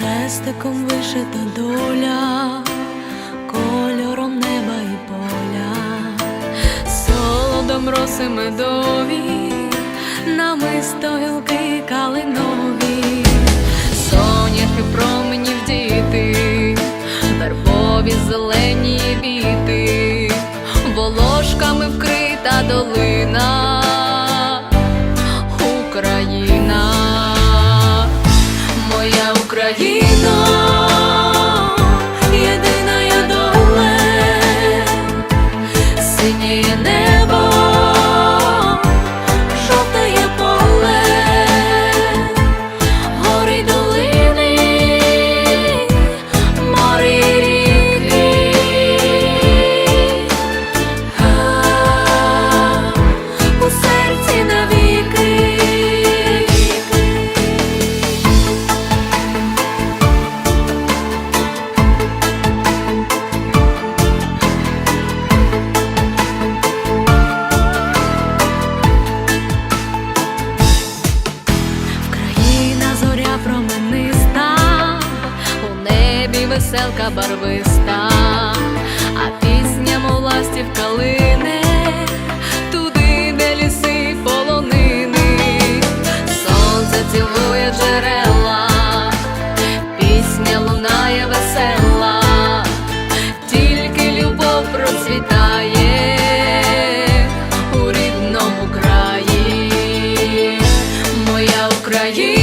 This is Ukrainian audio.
хрестиком вишита доля, кольором неба і поля, солодом роси медові, намисто гілки калинові, соняхи променів діти, вербові зелені віти, волошками вкрита долина. Єдина я доле, синє небо, веселка барвиста, а пісня моластів калине, туди, де ліси полонини, сонце цілує джерела, пісня лунає весела, тільки любов процвітає у рідному краї, моя Україна.